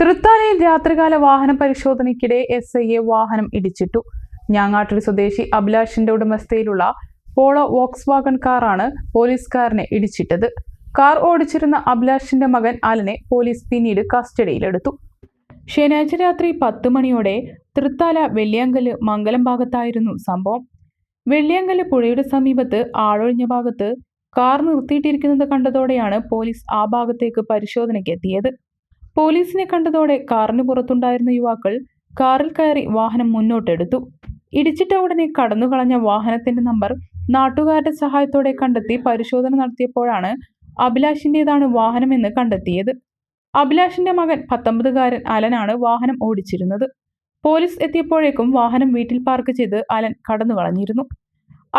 തൃത്താലയിൽ രാത്രികാല വാഹന പരിശോധനയ്ക്കിടെ എസ് ഐയെ വാഹനം ഇടിച്ചിട്ടു. ഞാങ്ങാട്ടൂർ സ്വദേശി അഭിലാഷിന്റെ ഉടമസ്ഥയിലുള്ള പോളോ വോക്സ് വാഗൺ കാറാണ് പോലീസുകാരനെ ഇടിച്ചിട്ടത്. കാർ ഓടിച്ചിരുന്ന അഭിലാഷിന്റെ മകൻ അലനെ പോലീസ് പിന്നീട് കസ്റ്റഡിയിലെടുത്തു. ശനിയാഴ്ച രാത്രി പത്ത് മണിയോടെ തൃത്താല വെള്ളിയാങ്കൽ മംഗലം ഭാഗത്തായിരുന്നു സംഭവം. വെള്ളിയാങ്കൽ പുഴയുടെ സമീപത്ത് ആളൊഴിഞ്ഞ ഭാഗത്ത് കാർ നിർത്തിയിട്ടിരിക്കുന്നത് കണ്ടതോടെയാണ് പോലീസ് ആ ഭാഗത്തേക്ക് പരിശോധനയ്ക്ക് എത്തിയത്. പോലീസിനെ കണ്ടതോടെ കാറിന് പുറത്തുണ്ടായിരുന്ന യുവാക്കൾ കാറിൽ കയറി വാഹനം മുന്നോട്ടെടുത്തു. ഇടിച്ചിട്ട ഉടനെ കടന്നു കളഞ്ഞ വാഹനത്തിന്റെ നമ്പർ നാട്ടുകാരുടെ സഹായത്തോടെ കണ്ടെത്തി പരിശോധന നടത്തിയപ്പോഴാണ് അഭിലാഷിന്റേതാണ് വാഹനമെന്ന് കണ്ടെത്തിയത്. അഭിലാഷിന്റെ മകൻ പത്തൊമ്പതുകാരൻ അലനാണ് വാഹനം ഓടിച്ചിരുന്നത്. പോലീസ് എത്തിയപ്പോഴേക്കും വാഹനം വീട്ടിൽ പാർക്ക് ചെയ്ത് അലൻ കടന്നു കളഞ്ഞിരുന്നു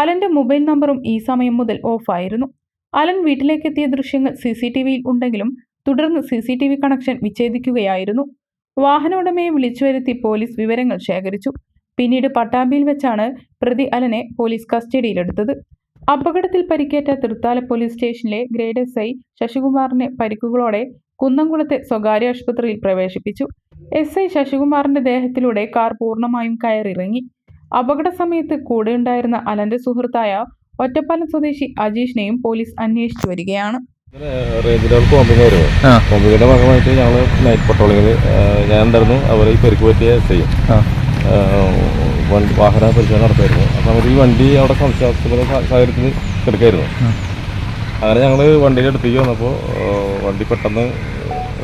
അലന്റെ മൊബൈൽ നമ്പറും ഈ സമയം മുതൽ ഓഫായിരുന്നു. അലൻ വീട്ടിലേക്കെത്തിയ ദൃശ്യങ്ങൾ സി സി ടി വിയിൽ ഉണ്ടെങ്കിലും തുടർന്ന് C C T V connection വിച്ഛേദിക്കുകയായിരുന്നു. വാഹന ഉടമയെ വിളിച്ചു വരുത്തി പോലീസ് വിവരങ്ങൾ ശേഖരിച്ചു. പിന്നീട് പട്ടാമ്പിയിൽ വെച്ചാണ് പ്രതി അലനെ പോലീസ് കസ്റ്റഡിയിലെടുത്തത്. അപകടത്തിൽ പരിക്കേറ്റ തൃത്താല പോലീസ് സ്റ്റേഷനിലെ ഗ്രേഡ് എസ് ഐ ശശികുമാറിനെ പരിക്കുകളോടെ കുന്നംകുളത്തെ സ്വകാര്യ ആശുപത്രിയിൽ പ്രവേശിപ്പിച്ചു. എസ് ഐ ശശികുമാറിന്റെ ദേഹത്തിലൂടെ കാർ പൂർണമായും കയറിറങ്ങി അപകട സമയത്ത് കൂടെയുണ്ടായിരുന്ന അലന്റെ സുഹൃത്തായ ഒറ്റപ്പാലം സ്വദേശി അജീഷിനെയും പോലീസ് അന്വേഷിച്ചു വരികയാണ്. കോമ്പിങ്ങിന്റെ ഭാഗമായിട്ട് ഞങ്ങൾ നൈറ്റ് പട്രോളിങ്ങിൽ ഞാൻ ഉണ്ടായിരുന്നു അവർ ഈ പെരുക്ക് പറ്റിയ ചെയ്യും. വണ്ടി വാഹന പരിശോധന നടത്തായിരുന്നു. അപ്പം സമയത്ത് ഈ വണ്ടി അവിടെ സംശയാസ്പദ സാഹചര്യത്തിൽ കിടക്കായിരുന്നു. അങ്ങനെ ഞങ്ങൾ വണ്ടിയുടെ അടുത്തേക്ക് വന്നപ്പോൾ വണ്ടി പെട്ടെന്ന്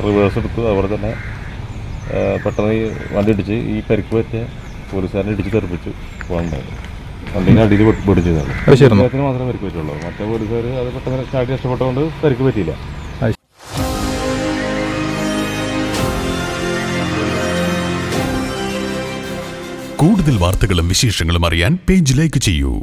റിവേഴ്സ് എടുത്തു അതുപോലെ തന്നെ പെട്ടെന്ന് ഈ വണ്ടി ഇടിച്ച് ഈ പരിക്ക് പറ്റിയ പോലീസുകാരനെ ഇടിച്ച് തെറിപ്പിച്ചു പോകണ്ടായിരുന്നു വണ്ടീന്റെ അടിയിൽ പിടിച്ചതാണ്. അദ്ദേഹത്തിന് മാത്രമേ പരിക്ക് പറ്റുള്ളൂ. മറ്റേ പോലീസുകാർ അത് പെട്ടെന്ന് ചാടി രക്ഷപ്പെട്ടതുകൊണ്ട് പരിക്ക് പറ്റിയില്ല. കൂടുതൽ വാർത്തകളും വിശേഷങ്ങളും അറിയാൻ പേജ് ലൈക്ക് ചെയ്യൂ.